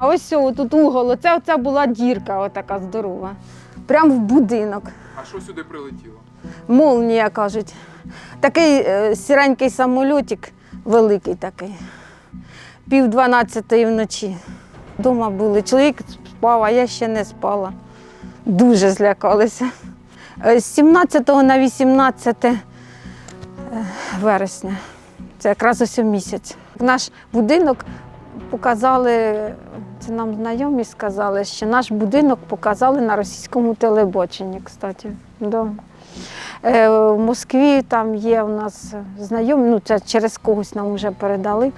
А ось о, тут угол, оце, оце була дірка, отака здорова. Прямо в будинок. А що сюди прилетіло? Молнія кажуть. Такий е, сіренький самольотик, великий такий. Пів дванадцятої вночі. Дома були. Чоловік спав, а я ще не спала. Дуже злякалися. Е, З 17 на 18 е, вересня. Це якраз ось у місяць. Наш будинок показали, це нам знайомі сказали, що наш будинок показали на російському телебаченні, кстати. Да. Е, В Москві там є у нас знайомі, ну це через когось нам вже передали,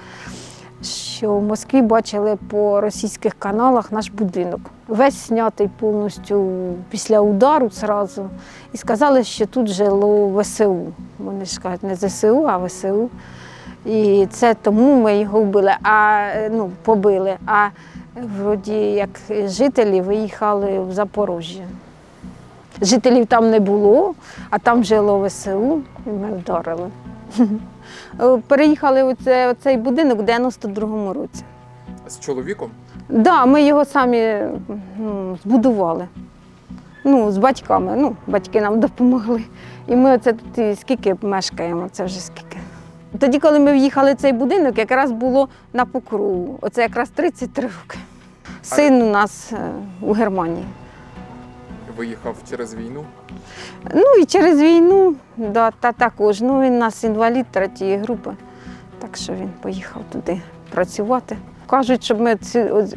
що в Москві бачили по російських каналах наш будинок. Весь знятий повністю після удару зразу. І сказали, що тут жило ВСУ. Вони ж кажуть, не ЗСУ, а ВСУ. І це тому ми його вбили, а ну, побили. А вроді як жителі виїхали в Запорожжя. Жителів там не було, а там жило ВСУ, і ми вдарили. Переїхали у це- у цей будинок в 92-му році. З чоловіком? Да, ми його самі ну, збудували. Ну, з батьками. Ну, батьки нам допомогли. І ми оце тут скільки мешкаємо, це вже скільки. Тоді, коли ми в'їхали в цей будинок, якраз було на покрову. Оце якраз 33 роки. Син у нас е, у Германії. Виїхав через війну. Ну і через війну, да, та також. Ну, він у нас інвалід третьої групи, так що він поїхав туди працювати. Кажуть, щоб ми ці- от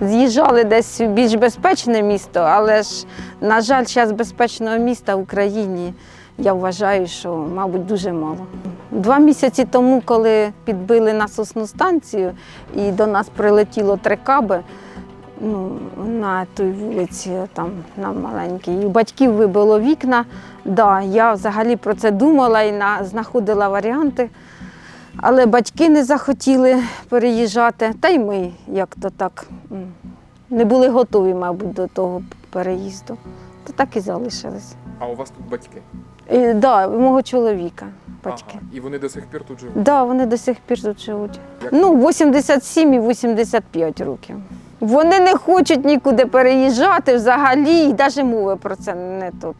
з'їжджали десь в більш безпечне місто, але ж, на жаль, зараз безпечного міста в Україні я вважаю, що, мабуть, дуже мало. Два місяці тому, коли підбили насосну станцію і до нас прилетіло три каби, ну, на той вулиці, там на маленькій. І у батьків вибило вікна. Да, я взагалі про це думала і на, знаходила варіанти. Але батьки не захотіли переїжджати, та й ми як-то так не були готові, мабуть, до того переїзду. То так і залишились. А у вас тут батьки? І, да, мого чоловіка батьки. Ага. І вони до сих пір тут живуть. Да, вони до сих пір тут живуть. Як- Ну, 87 і 85 років. Вони не хочуть нікуди переїжджати взагалі, і навіть мови про це не тут.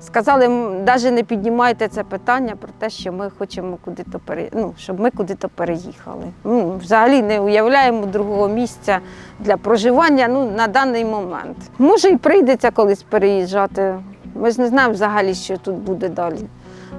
Сказали, навіть не піднімайте це питання про те, що ми хочемо куди-то пере... ну, щоб ми куди-то переїхали. Ну, взагалі не уявляємо другого місця для проживання ну, на даний момент. Може, і прийдеться колись переїжджати. Ми ж не знаємо взагалі, що тут буде далі.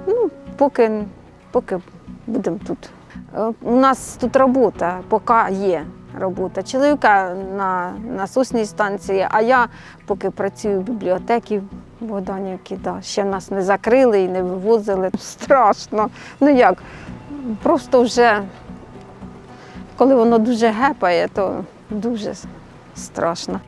Ну, поки, поки будемо тут. Е, У нас тут робота, поки є робота. Чоловіка на насосній станції, а я поки працюю в бібліотеці в Богданівці. Да. Ще нас не закрили і не вивозили. Страшно. Ну як, просто вже коли воно дуже гепає, то дуже страшно.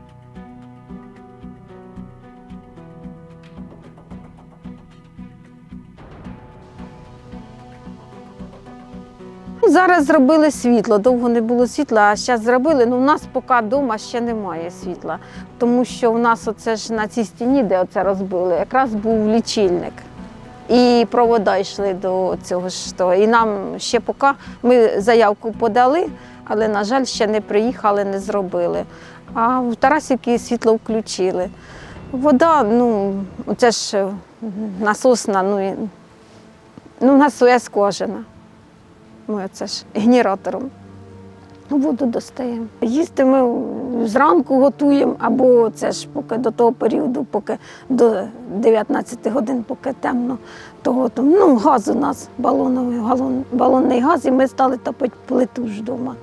Зараз зробили світло, довго не було світла, а зараз зробили. Ну, у нас поки вдома ще немає світла, тому що у нас оце ж на цій стіні, де оце розбили, якраз був лічильник. І провода йшли до цього ж того. І нам ще поки ми заявку подали, але, на жаль, ще не приїхали, не зробили. А в Тарасівці світло включили. Вода, ну, це ж насосна, ну, ну, у нас своя скважина. Ми це ж генератором воду достаємо. Їсти ми зранку готуємо, або це ж поки до того періоду, поки до 19 годин, поки темно, того там, ну, газ у нас балоновий, галон, балонний газ, і ми стали топити плиту ж вдома,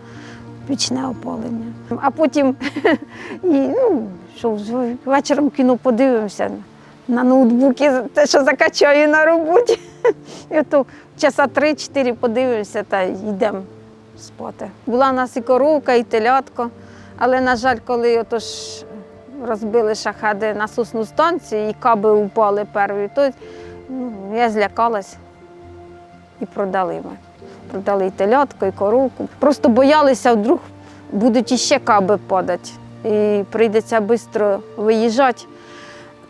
пічне опалення. А потім і, ну, що, вечором кіно подивимося на ноутбуці, те, що закачаю на роботі. І ото часа 3-4 подивимося та йдемо спати. Була у нас і коровка, і телятко, але, на жаль, коли ото ж розбили шахеди насосну станцію і каби упали перві, то ну, я злякалась і продали ми. Продали і телятко, і коровку. Просто боялися, вдруг будуть іще каби падати. І прийдеться швидко виїжджати,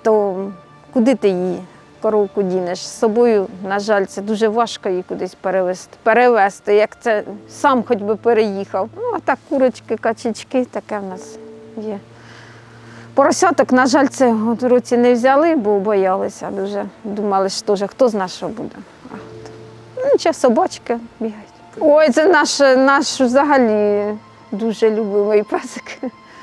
то куди ти її коровку дінеш. З собою, на жаль, це дуже важко її кудись перевезти. перевезти, як це сам хоч би переїхав. Ну, а так курочки, качечки, таке в нас є. Поросяток, на жаль, цього році не взяли, бо боялися дуже. Думали, що теж хто знає, що буде. Ну, чи собачки бігають. Ой, це наш, наш взагалі дуже любимий песик.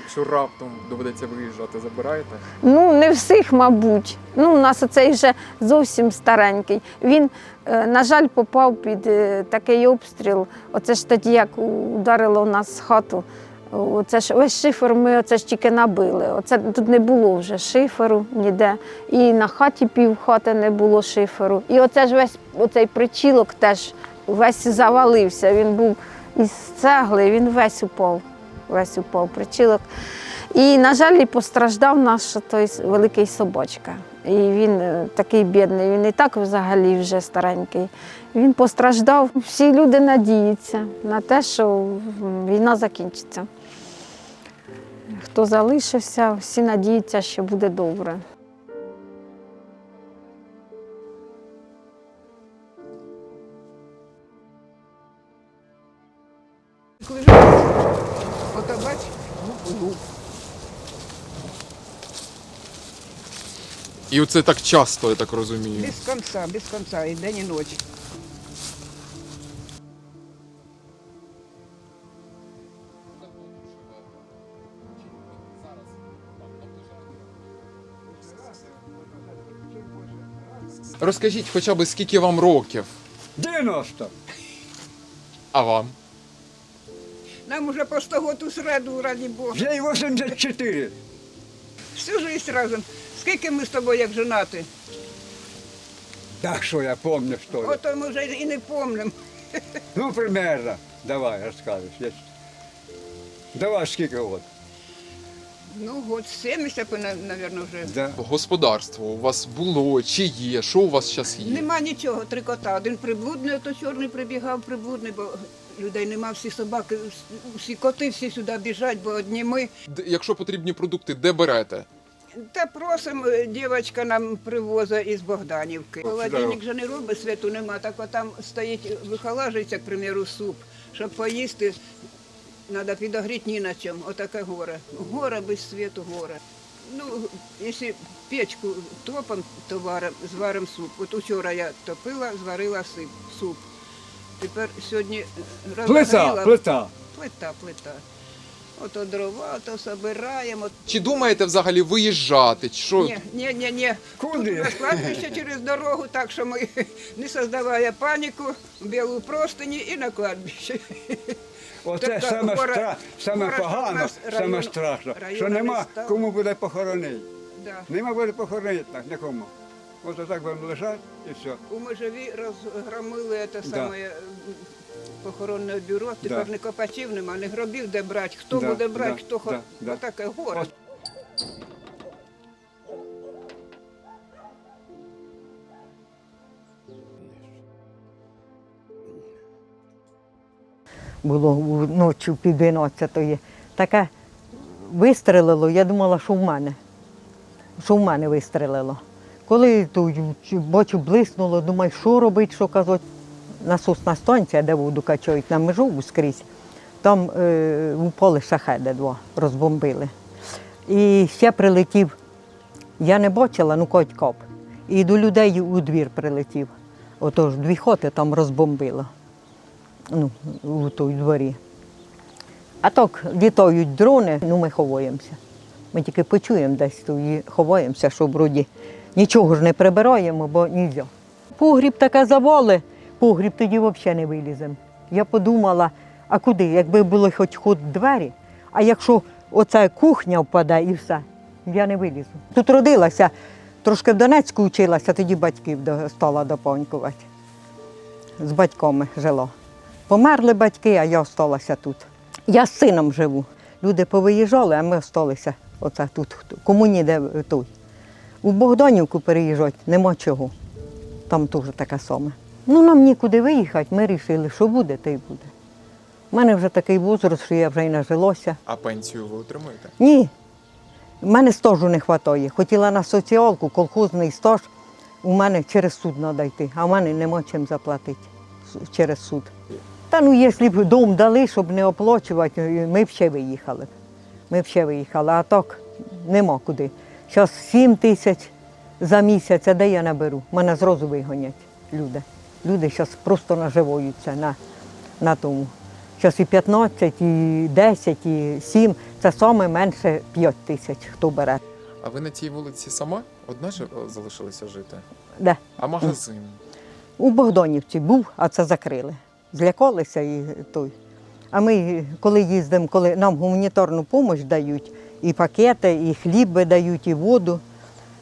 Якщо раптом доведеться виїжджати, забираєте? Ну, не всіх, мабуть. Ну, у нас оцей вже зовсім старенький. Він, е, на жаль, попав під е, такий обстріл. Оце ж тоді, як ударило у нас хату. Оце ж весь шифер ми оце ж тільки набили. Оце тут не було вже шиферу ніде. І на хаті пів хати не було шиферу. І оце ж весь оцей причілок теж весь завалився. Він був із цегли, він весь упав. Весь упав причілок. І, на жаль, і постраждав наш той великий собачка. І він е, такий бідний, він і так взагалі вже старенький. Він постраждав. Всі люди надіються на те, що війна закінчиться. Хто залишився, всі надіються, що буде добре. І оце так часто, я так розумію. без конца, без конца, і день і ночі. Розкажіть хоча б скільки вам років, 90. а вам? Нам уже по 100 год у середу, раді Бога. Вже й 84. Всю жизнь разом. Скільки ми з тобою як женати? Так що я помню, що. ли. Ото ми вже і не помним. Ну, примерно. Давай, розкажеш. Я... Давай, скільки от. Ну, год 70, мабуть, вже. Да. Господарство у вас було чи є? Що у вас зараз є? Нема нічого, три кота. Один приблудний, ото чорний прибігав, приблудний, бо людей нема, всі собаки, всі коти всі сюди біжать, бо одні ми. Д- Якщо потрібні продукти, де берете? Та просимо, е, дівчинка нам привозить із Богданівки. Холодильник же не робить, світу нема, так от там стоїть, вихолажується, к примеру, суп. Щоб поїсти, треба підогріти ні на чому. Отаке горе. Горе без світу, горе. Ну, якщо печку топом, то варим, зварим суп. От учора я топила, зварила сип, суп. Тепер сьогодні Плита, плита. Плита, плита. Ото дрова, то собираємо, Чи думаєте взагалі виїжджати? Що? ні, ні, ні, ні. Куди? Кладбище через дорогу, так що ми, не создавая паніку, білу простині і на кладбище. Оце Тобто саме, гора- стра... саме гора, що в погано, нас саме район- страшно, району що не нема стало. кому буде похоронити. Да. Нема буде похоронити так, нікому. Ось так будемо лежати і все. У Межові розгромили те Да. саме похоронне бюро, тепер Да. не копачів нема, не гробів де брати, хто Да, буде брати, да, хто хо... да, да. Отаке горе. От. було вночі в пів 12 Таке вистрелило, я думала, що в мене. Що в мене вистрелило. Коли тут бачу, блиснуло, думаю, що робити, що казати. Насосна станція, де воду качають на межу скрізь, там е, упали шахеди два, розбомбили. І ще прилетів, я не бачила, ну коть коп. І до людей у двір прилетів. Отож, дві хоти там розбомбило ну, у той дворі. А так літають дрони, ну ми ховаємося. Ми тільки почуємо десь то і ховаємося, що вроді нічого ж не прибираємо, бо нельзя. Погріб таке завали, погріб тоді взагалі не виліземо. Я подумала, а куди? Якби було хоч ход двері, а якщо оця кухня впаде і все, я не вилізу. Тут родилася, трошки в Донецьку вчилася, тоді батьків стала допонькувати з батьками жила. Померли батьки, а я залишилася тут. Я з сином живу. Люди повиїжджали, а ми залишилися оце тут. Кому ніде тут. У Богданівку переїжджати нема чого. Там теж таке саме. Ну, нам нікуди виїхати, ми вирішили, що буде, те й буде. У мене вже такий возраст, що я вже й нажилося. А пенсію ви отримуєте? Ні, в мене стажу не вистачає. Хотіла на соціалку, колхозний стаж, у мене через суд треба йти, а в мене нема чим заплатити через суд. Та ну, якщо б дом дали, щоб не оплачувати, ми б ще виїхали. Ми б ще виїхали, а так нема куди. Зараз 7 тисяч за місяць, а де я наберу? Мене зразу вигонять люди. Люди зараз просто наживаються на, на тому. Зараз і 15, і 10, і 7 це саме менше 5 тисяч, хто бере. А ви на тій вулиці сама одна ж е, залишилися жити? Де? А магазин? У Богданівці був, а це закрили. Злякалися і той. А ми, коли їздимо, коли нам гуманітарну допомогу дають, і пакети, і хліб видають, і воду,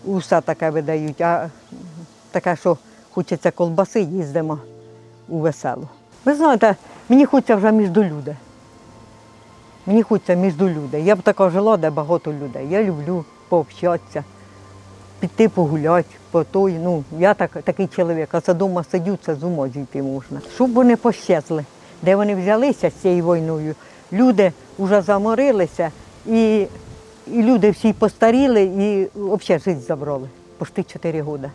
усе таке видають. А таке, що хочеться колбаси, їздимо у веселу. Ви знаєте, мені хочеться вже між люди. Мені хочеться між люди. Я б така жила, де багато людей. Я люблю пообщатися піти погуляти, по той. Ну, я так, такий чоловік, а це вдома сидю, це з ума зійти можна. Щоб вони пощезли, де вони взялися з цією війною. Люди вже заморилися, і, і люди всі постаріли і взагалі життя забрали. Почти 4 роки.